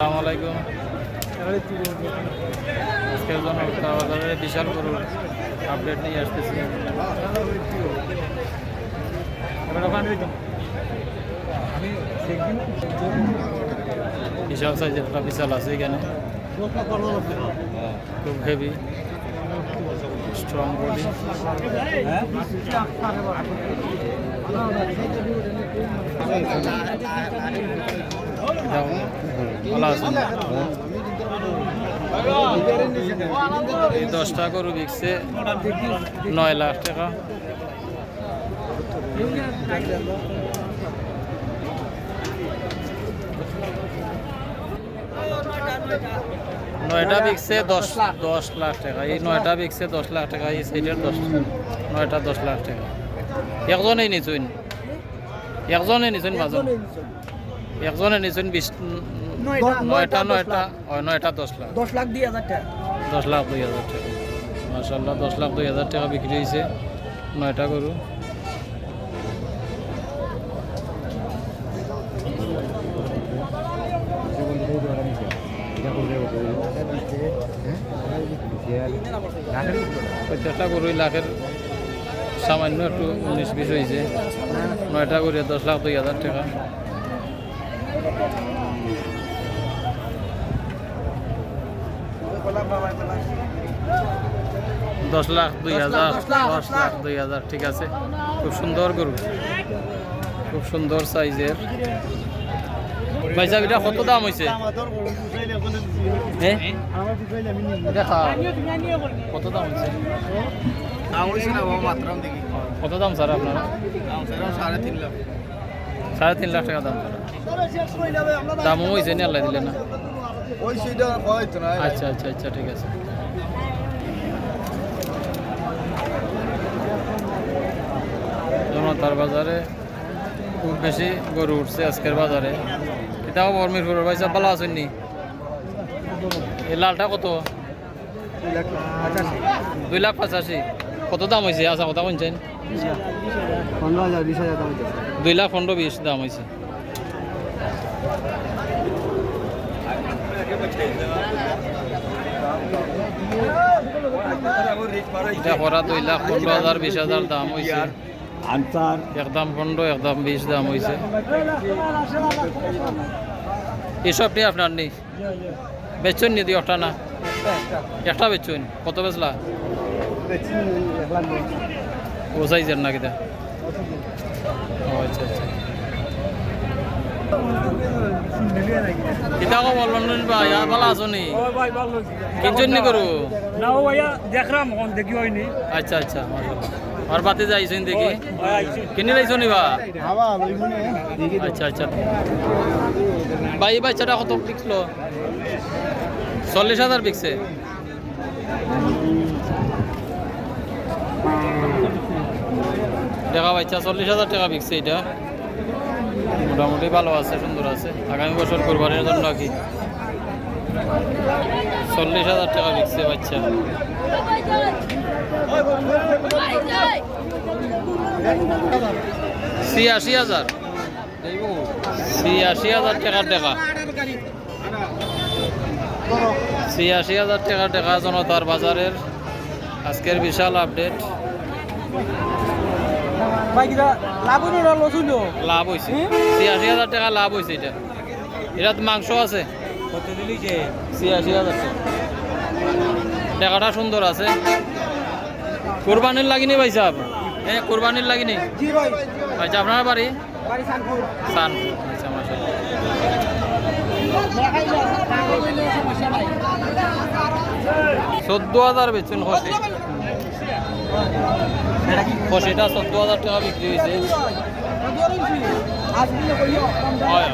আসসালামু বিশাল গরুর আপডেট নিয়ে আসতেছি। বিশাল সাইজের একটা বিশাল আছে এখানে। খুব হেভি স্ট্রং বডি আছেন এই দশটা গরু বিকছে, নয় লাখ টাকা। নয়টা বিকছে দশ দশ লাখ টাকা। এই নয়টা বিকছে দশ লাখ টাকা, এই সাইডের দশ নয়টা দশ লাখ টাকা। একজনেই নিচুন। একজনে নিচুন মাজন একজনে নিচুন বিশ নয়টা নয়টা নয়টা দশ লাখ। দশ লাখ। দুই হাজার টাকা। দশ লাখ দুই হাজার টাকা। মাসাল্লাহ দশ লাখ দুই হাজার টাকা বিক্রি হয়েছে নয়টা গরু। প্রত্যেকটা গরুই লাখের সামান্য একটু উনিশ বিশ হয়েছে নয়টা গরু দশ লাখ দুই হাজার টাকা। দশ লাখ দুই হাজার দশ লাখ দুই হাজার ঠিক আছে। খুব সুন্দর গরু। খুব সুন্দর সাইজের। ভাই সাহেব এটা কত দাম হয়েছে হ্যাঁ কত দাম হয়েছে কত দাম স্যার আপনারা? সাড়ে তিন লাখ। টাকা দাম দামও হয়েছে নি আল্লাহ দিলে না। আচ্ছা আচ্ছা আচ্ছা ঠিক আছে। জনতার বাজারে খুব বেশি গরু উঠছে আজকের বাজারে। এটাও বর্মির গরুর ভাই সব ভালো আছেন নি? এই লালটা কত? দুই লাখ পঁচাশি। কত দাম হয়েছে আচ্ছা কথা বলছেন দুই লাখ পনেরো বিশ দাম হয়েছে এটা করা দুই লাখ পনেরো হাজার, বিশ হাজার দাম হয়েছে একদম পনেরো, একদম বিশ দাম হয়েছে এসব নিয়ে আপনার নেই। বেচছেন নি একটা না? একটা বেচছেন কত বেচলা? ও সাইজের না কিটা আচ্ছা আচ্ছা। কো বললাম বা ইয়া ভালো আছো নি কিনছেন নি করু না ও ভাইয়া দেখলাম এখন দেখি হয়নি আচ্ছা আচ্ছা। আর বাতে যাইছেন দেখি কিনে লাইছো নি বা? আচ্ছা আচ্ছা। ভাই বাচ্চাটা কত বিকলো চল্লিশ হাজার বিকছে। টাকা বাচ্চা চল্লিশ হাজার টাকা বিকছে এটা মোটামুটি ভালো আছে, সুন্দর আছে। আগামী বছর কোরবানির জন্য কি? চল্লিশ হাজার টাকা বিকছে বাচ্চা ছিয়াশি হাজার? ছিয়াশি হাজার টাকার টাকা ছিয়াশি হাজার টাকার টাকা জনতার বাজারের আজকের বিশাল আপডেট। ভাই লাভ হইল না লস হইল? লাভ হয়েছে ছিয়াশি হাজার টাকা লাভ হয়েছে এটা। এটা মাংস আছে। কত দিলিছে ছিয়াশি হাজার টাকাটা সুন্দর আছে। কোরবানির লাগিনি ভাই সাহেব। হ্যাঁ কোরবানির লাগিনি? ভাই। আপনার বাড়ি? সানপুর। সান আচ্ছা মাশাআল্লাহ। চোদ্দ হাজার বেচুন খসিটা চোদ্দ হাজার টাকা বিক্রি হয়েছে। হয়।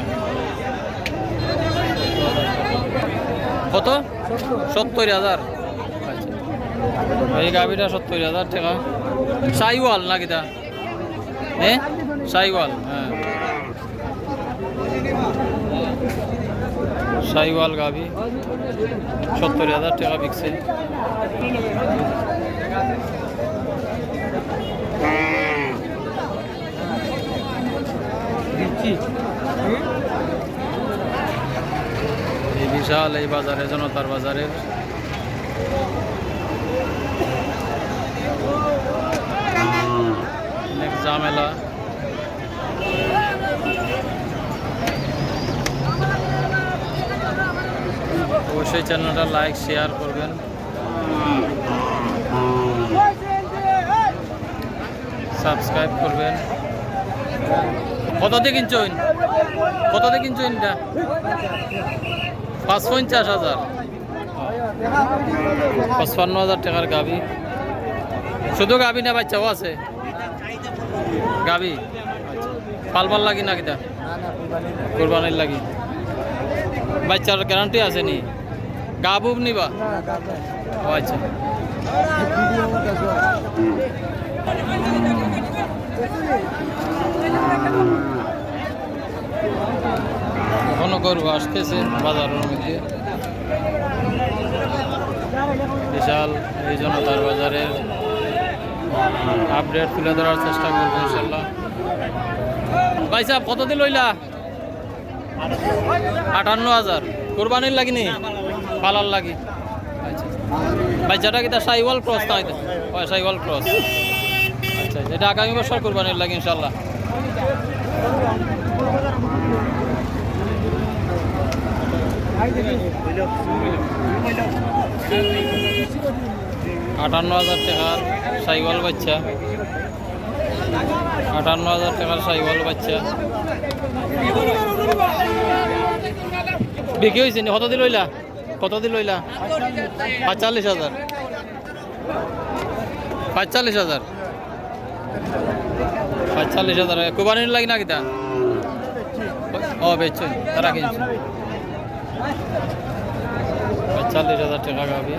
কত? সত্তর হাজার। এই গাভিটা সত্তর হাজার টাকা। সাইওয়াল না কিটা হ্যাঁ সাইওয়াল হ্যাঁ। সাইওয়াল গাভি। সত্তর হাজার টাকা বিকছে বিশাল এই বাজারে জনতার বাজারের। অনেক ঝামেলা। অবশ্যই চ্যানেলটা লাইক, শেয়ার করবেন। সাবস্ক্রাইব করবেন। কত দিয়ে কিনছেন কত দিয়ে কিনছেন এটা পাঁচ পঞ্চাশ হাজার। পঁচপান্ন হাজার টাকার গাবি। শুধু গাবি না বাচ্চাও আছে। গাবি? পালবার লাগি না কিটা কোরবানির লাগি। বাচ্চার গ্যারান্টি আছে নি? গাবুব নিবা? ও আচ্ছা। এখনও করব আসতেছে বাজারের মধ্যে। বিশাল এই জনতার বাজারের আপডেট তুলে ধরার চেষ্টা করব ইনশাল্লাহ। ভাই সাহেব লইলা? আটান্ন হাজার। কোরবানির লাগিনি পালার লাগি। আচ্ছা কি তার সাইওয়াল ক্রস হয়, সাইওয়াল ক্রস। আচ্ছা আচ্ছা এটা আগামী বছর কোরবানির লাগে ইনশাল্লাহ। আটান্ন হাজার টাকার সাইওয়াল বাচ্চা। আটান্ন হাজার টাকার সাইওয়াল বাচ্চা। বিক্রি হয়েছে নি? কত দিন লইলা কত দিন লইলা পাঁচচল্লিশ হাজার। পাঁচচল্লিশ হাজার। পাঁচচল্লিশ হাজার। কোরবানির লাগি না কিতা? ও বেচছেন কিনছে। পঁয়তাল্লিশ হাজার টাকা গাবি